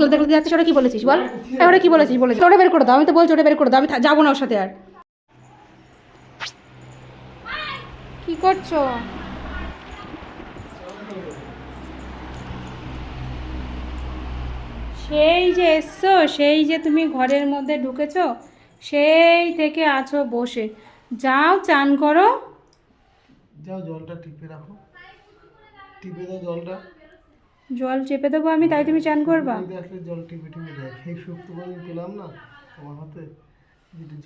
করতে করতে যাচ্ছিস ওরা কি বলেছিস? বল। ওরা কি বলেছিস? বলেছিস। ওটা বের করে দাও আমি তো বলছি ওটা বের করে দাও আমি যাব না ওর সাথে আর। কি করছ? সেই যে এসছো সেই যে তুমি ঘরের মধ্যে ঢুকেছো সেই থেকে আছো বসে। যাও চান করো। যাও জলটা টিপে রাখো। টিপে দাও জলটা। জল চেপে দেবো আমি তাই তুমি চান করবা? দেখলে জল টিপে টিপে দেখ এই শুক্রবার পেলাম না তোমার হাতে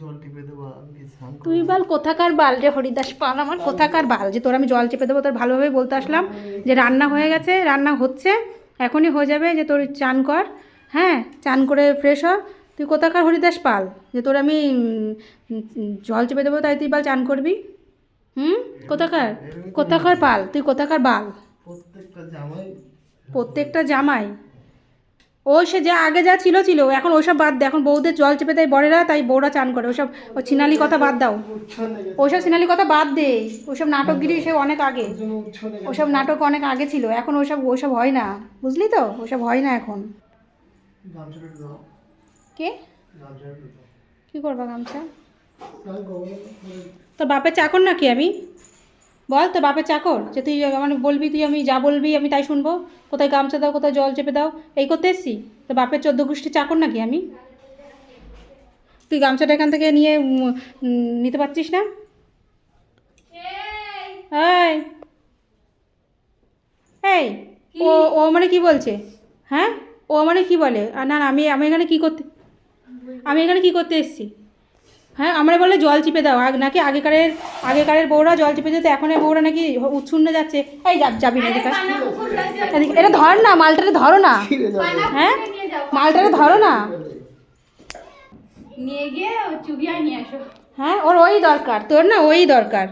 জল টিপে দেবো আমি স্নান তুই বল কোথাকার বাল রে হরিদাস পাল? আমার কোথাকার বাল? যে তোর আমি জল চেপে দেবো তোর ভালোভাবে বলতে আসলাম যে রান্না হয়ে গেছে রান্না হচ্ছে এখনই হয়ে যাবে যে তোর চান কর। হ্যাঁ চান করে ফ্রেশ হ। তুই কোথাকার হরিদাস পাল? যে তোর আমি জল চেপে দেবো তাই তুই বাল চান করবি? হুম? কোথাকার? কোথাকার পাল? তুই কোথাকার বাল? প্রত্যেকটা জামাই প্রত্যেকটা জামাই। ও সে যা আগে যা ছিল ছিল। এখন ওসব বাদ দে। এখন বউদের জল চেপে দেয় বড়েরা তাই বউরা চান করে। ওসব ও ছিনালি কথা বাদ দাও। ওসব সিনালি কথা বাদ দে। ওসব নাটকগিরি সে অনেক আগে। ওসব নাটক অনেক আগে ছিল। এখন ওসব ওসব হয় না। বুঝলি তো? ওসব হয় না এখন। কে? কি করবা গামছা? তোর বাপের চাকর নাকি আমি? বল তো বাপের চাকর? যে তুই মানে বলবি, তুই আমি যা বলবি আমি তাই শুনব। কোথায় গামছা দাও, কোথায় জল চেপে দাও, এই করতে এসছি। তো বাপের চোদ্দ গোষ্ঠী চাকর নাকি আমি? তুই গামছাটা এখান থেকে নিয়ে নিতে পারছিস না? এই। ও ও মানে কি বলছে? হ্যাঁ? ও মানে কি বলে? না না, আমি আমি এখানে কি করতে, আমি এখানে কি করতে এসেছি? হ্যাঁ আমরা বলে জল চিপে দাও। আগ নাকি আগেকারের আগেকারের বউরা জল চিপে দিতে এখনের বউরা নাকি উচ্ছুন্নে যাচ্ছে। এই যাব যাবি না। এটা ধর না মালটারে ধরো না। হ্যাঁ? মালটারে ধরো না। নিয়ে গিয়ে চুবিয়ায় নিয়ে আসো। হ্যাঁ ওর ওই দরকার তোর না ওই দরকার।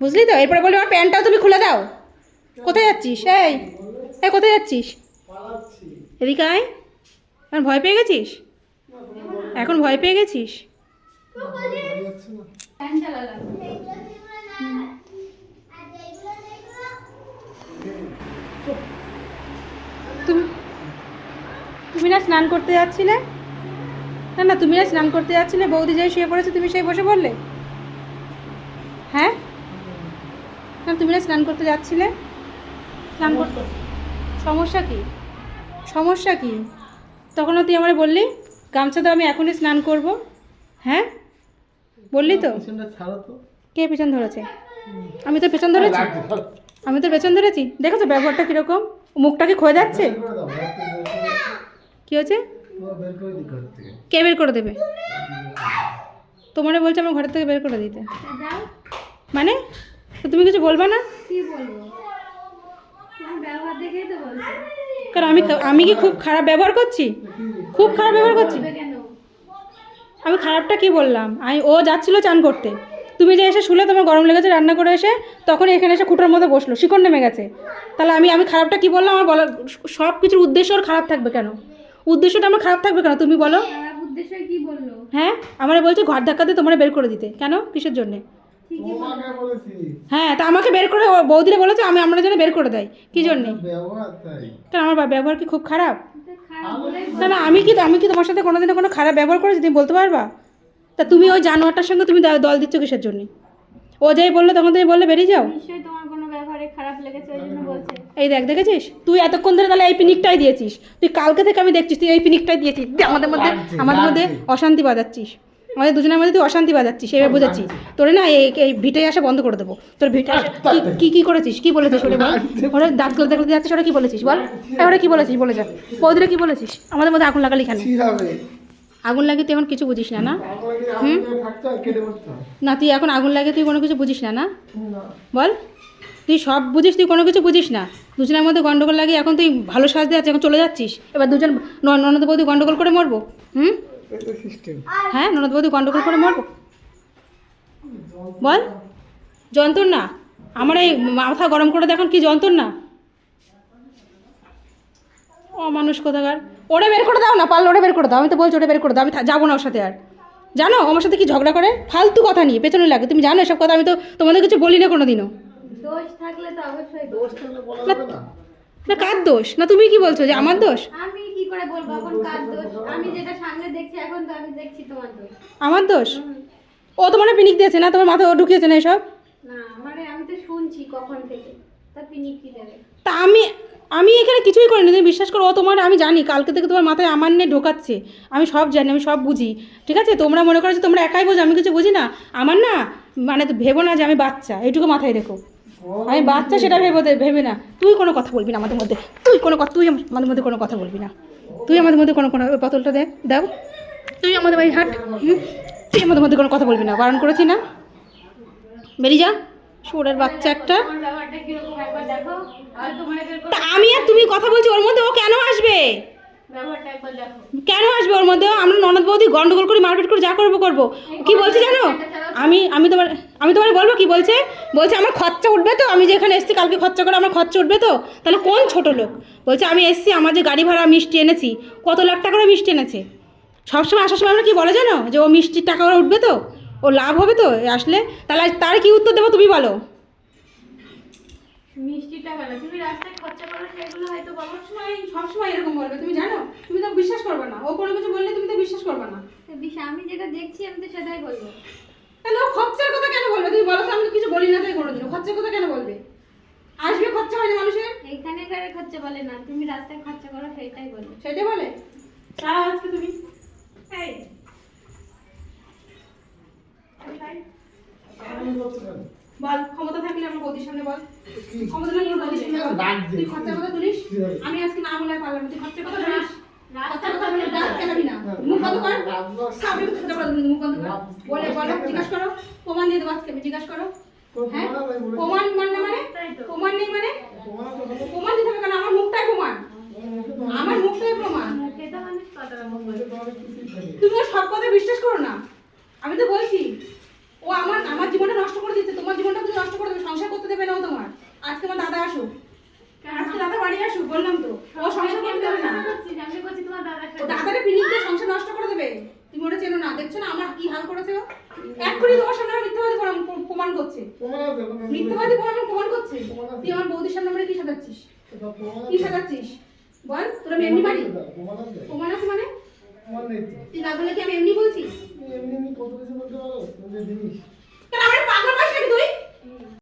বুঝলি তো? এরপরে বলি ওর প্যান্টটাও তুমি খুলে দাও। কোথায় যাচ্ছিস? এই এই কোথায় যাচ্ছিস? এদিকে আয়। এখন ভয় পেয়ে গেছিস? এখন ভয় পেয়ে গেছিস? তুমি না স্নান করতে যাচ্ছিলে? না না, তুমি না স্নান করতে যাচ্ছিলে, বৌদি যাই শুয়ে পড়েছে, তুমি সেই বসে পড়লে? হ্যাঁ? না, তুমি না স্নান করতে যাচ্ছিলে? স্নান করতে সমস্যা কি? সমস্যা কি? তখনও তুই আমার বললি গামছা তো আমি এখনই স্নান করব। হ্যাঁ? বললি তো? পেছনটা ছাড়ো তো। কে পেছন ধরেছে? আমি তো পেছন ধরেছি। আমি তো পেছন ধরেছি। দেখেছ ব্যবহারটা কীরকম? মুখটা কি ক্ষয়ে যাচ্ছে। কী হয়েছে? কে বের করে দেবে? তোমারে বলছে আমার ঘরের থেকে বের করে দিতে। মানে? তো তুমি কিছু বলবা না? কি বলব? তোমার ব্যবহার দেখেই তো বলছো। কারণ আমি আমি কি খুব খারাপ ব্যবহার করছি? খুব খারাপ ব্যবহার করছি? আমি খারাপটা কি বললাম? আমি ও যাচ্ছিল চান করতে। তুমি যে এসে শুলে তোমার গরম লেগেছে রান্না করে এসে তখন এখানে এসে কুটোর মধ্যে বসল শিকড় নেমে গেছে। তাহলে আমি আমি খারাপটা কি বললাম? আমার বলার সব কিছুর উদ্দেশ্য ওর খারাপ থাকবে কেন? উদ্দেশ্যটা আমার খারাপ থাকবে কেন? তুমি বলো। খারাপ উদ্দেশ্যে কি বলল? হ্যাঁ আমার বলছে ঘর ধাক্কাতে তোমার বের করে দিতে। কেন? কিসের জন্যে? হ্যাঁ তা আমাকে বের করে বৌদিরা বলেছে আমি আমরা যেন বের করে দেয়। কি জন্যে? কেন আমার ব্যবহার কি খুব খারাপ? না না আমি কি আমি কি তোমার সাথে কোনোদিনও কোনো খারাপ ব্যবহার করেছি? তুমি বলতে পারবা? তা তুমি ওই জানোয়ারটার সঙ্গে তুমি দ- দল দিচ্ছ কিসের জন্য? ও যাই বলল তখন তুমি বললে বেরিয়ে যাও। নিশ্চয়ই তোমার কোনো ব্যবহারে খারাপ লেগেছে ওই জন্য বলছে। এই দেখ দেখেছিস? তুই এতক্ষণ ধরে তাহলে এই পিনিকটাই দিয়েছিস। তুই কালকে থেকে আমি দেখছিস তুই এই পিনিকটাই দিয়েছিস। আমাদের মধ্যে আমাদের মধ্যে অশান্তি বাজাচ্ছিস। আমাদের দুজনের মধ্যে তুই অশান্তি বাজাচ্ছিস সেভাবে বুঝাচ্ছি তোরে না এই এই ভিটায় আসা বন্ধ করে দেবো। তোর ভিটা কি কি করেছিস? কি বলেছিস ওরে বল? ওরা দাঁত গলতে গলতে যাচ্ছিস ওরা কি বলেছিস বল? ওরা কি বলেছিস? বলে যা। বৌদিরা কি বলেছিস? আমাদের মধ্যে আগুন লাগালি কেন? আগুন লাগে তুই এখন কিছু বুঝিস না না? হয় না তুই এখন আগুন লাগে তুই কোনো কিছু বুঝিস না না? বল। তুই সব বুঝিস তুই কোনো কিছু বুঝিস না। দুজনের মধ্যে গন্ডগোল লাগে এখন তুই ভালো সাজ দিয়ে আছে এখন চলে যাচ্ছিস। এবার দুজন ননদ বৌদি গন্ডগোল করে মরবো হুম? হ্যাঁ ননদ বৌদি গন্ডগোল করে মরবো। বল। যন্তর না। আমার এই মাথা গরম করে দেখুন কি যন্তর না? ও মানুষ কোথাকার। ওরে বের করে দাও না পারলে ওরে বের করে দাও। আমি তো বলছি ওরে বের করে দাও আমি যাব না ওর সাথে আর। জানো আমার সাথে কি ঝগড়া করে? ফালতু কথা নিয়ে পেছনে লাগে। তুমি জানো এসব কথা আমি তো তোমাদের কিছু বলি না কোনো দিনও দোষ থাকলে তো অবশ্যই দোষ থাকলে বলা যাবে না না কার দোষ? না তুমি কি বলছো যে আমার দোষ? আমি করে বলব এখন কার দোষ? আমি যেটা সামনে দেখছি এখন তো আমি দেখছি তোমার দোষ। আমার দোষ? ও তোমার পিনিক দিয়েছে না? তোমার মাথায় ও ঢুকিয়েছে না এসব? না মানে আমি তো শুনছি কখন থেকে। তা পিনিক কি দেবে তা আমি আমি এখানে কিছুই করিনি। তুমি বিশ্বাস করো ও তোমার আমি জানি। কালকে থেকে তোমার মাথায় আমার নিয়ে ঢোকাচ্ছে। আমি সব জানি আমি সব বুঝি। ঠিক আছে? তোমরা মনে করো যে তোমরা একাই বোঝো আমি কিছু বুঝি না? আমার না মানে তো ভেবো না যে আমি বাচ্চা। এইটুকু মাথায় রেখো। আমি বাচ্চা সেটা ভেবে ভেবে না। তুই কোনো কথা বলবি না আমাদের মধ্যে। তুই কোনো কথা তুই আমাদের মধ্যে কোনো কথা বলবি না। তুই আমাদের মধ্যে কোনো কোনো পাতলটা দে, দাও। তুই আমাদের বাড়ি হাট তুই আমাদের মধ্যে কোনো কথা বলবি না। বারণ করেছি না? বেরিয়ে যা। সুরের বাচ্চা একটা। আমি আর তুমি কথা বলছি, ওর মধ্যে ও কেন আসবে ব্যাপারটা একবার দেখো কেন আসবে ওর মধ্যে আমরা ননদ বৌদি গন্ডগোল করে, মারপিট করে, যা করব করব। কি বলছে জানো? আমি আমি তোমার আমি তোমার বলব কি বলছে? বলছে আমার খরচা উঠবে তো, আমি যেখানে এসেছি কালকে খরচা করে আমার খরচা উঠবে তো? তাহলে কোন ছোট লোক? বলছে আমি এসেছি, আমার যে গাড়ি ভাড়া, মিষ্টি এনেছি। কত লাখ টাকা করে মিষ্টি এনেছে? সবসময় আসার সময় আমরা কি বলে জানো? যে ও মিষ্টির টাকা ওরা উঠবে তো? ও লাভ হবে তো আসলে? তাহলে তার কি উত্তর দেবো তুমি বলো। মিষ্টি টাকা না। তুমি রাস্তায় খরচা করো সেগুলো হয়তো বলো সবসময় সবসময় এরকম বলবে তুমি জানো? তুমি তো বিশ্বাস করবে না। ও কোনো কিছু বললে তুমি তো বিশ্বাস করবে না। আমি যেটা দেখছি আমি তো সেটাই বলব। তাহলে ও খরচার কথা কেন বলবে? তুমি বলো তো আমি কিছু বলি না তাই কোনোদিন খরচার কথা কেন বলবে? আসবে খরচা হয় না মানুষের? এখানে কারে খরচা বলে না? তুমি রাস্তায় খরচা করো সেটাই বলব সেটাই বলে? তারা আজকে তুমি? এই। বল ক্ষমতা থাকলে আমার বৌদির সামনে বল। ক্ষমতা থাকলে আমার বৌদির সামনে বল তুই খরচার কথা তুলিস? আমি আজকে না বলে পারলাম তুই খরচার কথা তুলিস? খরচার কথা বলে ডাক কেনাবি না। মুখ বন্ধ কর। সামনে তো খরচা করে মুখ বন্ধ কর। বলে বলো জিজ্ঞাসা করো। প্রমাণ দিয়ে দেবো আজকে আমি জিজ্ঞাসা করো। হ্যাঁ? প্রমাণ মানে মানে? প্রমাণ নেই মানে? প্রমাণ দিতে হবে কারণ আমার মুখটাই প্রমাণ। আমার মুখটাই প্রমাণ। তুমি সব কথা বিশ্বাস করো না। আমি তো বলছি আমার আমার জীবনটা নষ্ট করে দিচ্ছে তোমার জীবনটা তুমি নষ্ট করে দেবে সংসার করতে দেবে না তোমার। আজকে আমার দাদা আসুক। আজকে দাদা বাড়ি আসুক বললাম তো। ও সংসার করতে দেবে না। দাদার পিনিক দিয়ে সংসার নষ্ট করে দেবে। তুমি ওটা চেনো না দেখছ না আমার কি হাল করেছে ও? এক করে তোমার সামনে আমার মিথ্যাবাদী প্রমাণ- করছে। মিথ্যাবাদী প্রমাণ প্রমাণ করছে? তুই আমার বৌদির সামনে আমরা কি সাজাচ্ছিস? কি সাজাচ্ছিস? বল তোরা এমনি মারি প্রমাণ আছে মানে? তুই না বলে কি আমি এমনি বলছি? এমনি এমনি কত কিছু বলতে পারো যে জিনিস। তাহলে পাগল পাশে তুই?